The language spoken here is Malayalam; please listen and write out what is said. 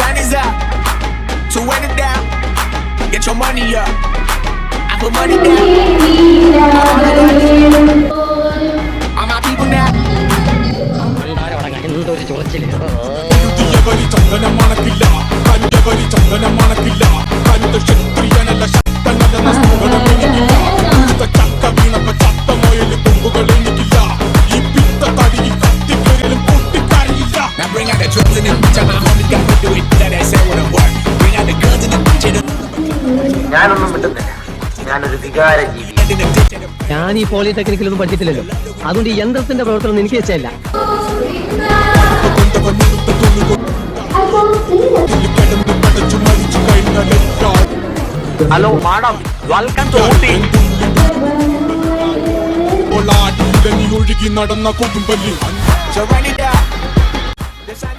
sun is up. So when it down, get your money up. I put money down. All my people now. എന്തൊരു ചൊറച്ചില്ല കഞ്ചവരി ചന്ദനം മണക്കില്ല കഞ്ചവരി ചന്ദനം മണക്കില്ല കഞ്ച bitch, my got to do it. That ass work. The guns bitch, ഞാനൊന്നും വിട്ടുന്നില്ല ഞാനൊരു വികാര ജീവി ഞാൻ ഈ പോളിടെക്നിക്കിലൊന്നും പഠിച്ചിട്ടില്ലല്ലോ. അതുകൊണ്ട് ഈ യന്ത്രത്തിന്റെ പ്രവർത്തനം എനിക്ക് വെച്ചല്ല ഹലോ മാഡം വെൽക്കം ടു നീ ഒഴുകി നടന്ന കൊടുമ്പല്ലി. It